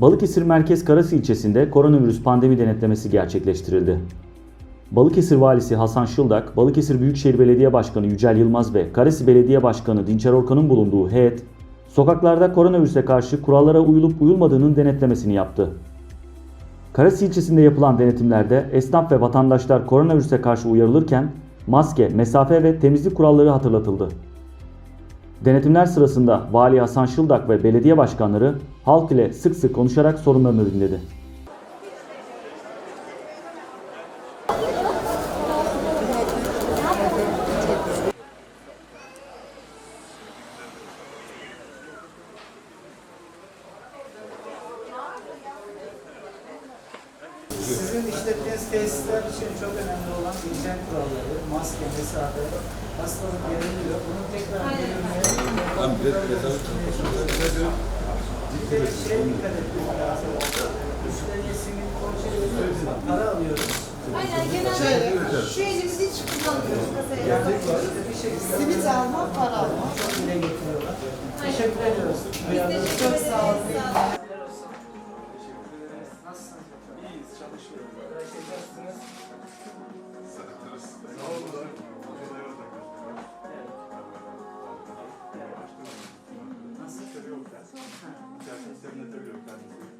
Balıkesir Merkez Karası ilçesinde koronavirüs pandemi denetlemesi gerçekleştirildi. Balıkesir Valisi Hasan Şıldak, Balıkesir Büyükşehir Belediye Başkanı Yücel Yılmaz ve Karasi Belediye Başkanı Dinçer Orkan'ın bulunduğu heyet, sokaklarda koronavirüse karşı kurallara uyulup uyulmadığının denetlemesini yaptı. Karasi ilçesinde yapılan denetimlerde esnaf ve vatandaşlar koronavirüse karşı uyarılırken maske, mesafe ve temizlik kuralları hatırlatıldı. Denetimler sırasında Vali Hasan Şıldak ve belediye başkanları halk ile sık sık konuşarak sorunlarını dinledi. Sizin işlettiğiniz tesisler için çok önemli olan hijyen kuralları, maske, mesafe, hastalık veriliyor. Bunu tekrar verilmeye bir de şeye dikkat etmek lazım. Müşteriye simit veriyoruz, para alıyoruz. Aynen genelde şu elimizi hiç kullanmıyoruz kasaya bir Simit alma, para alma. Teşekkür ediyoruz. Biz teşekkür ederiz. Sağ olun.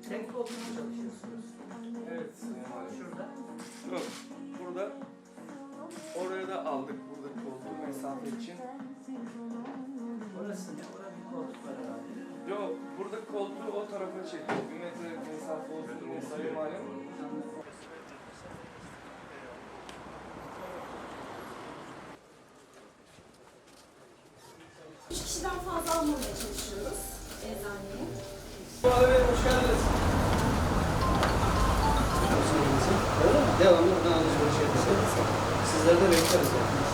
Tek koltuğu mu çalışıyorsunuz? Evet, Şurada. Yok, burada oraya da aldık burada koltuğu mesafe için. Orası ne? Orada bir koltuk var herhalde. Yok, burada koltuğu o tarafa çekiyor. Bir metre mesafe olsun sayı malum. Almamaya çalışıyoruz eczaneye. Hoş geldiniz. Devamlı buradan alışveriş yapıyoruz. Sizleri de bekleriz. yani.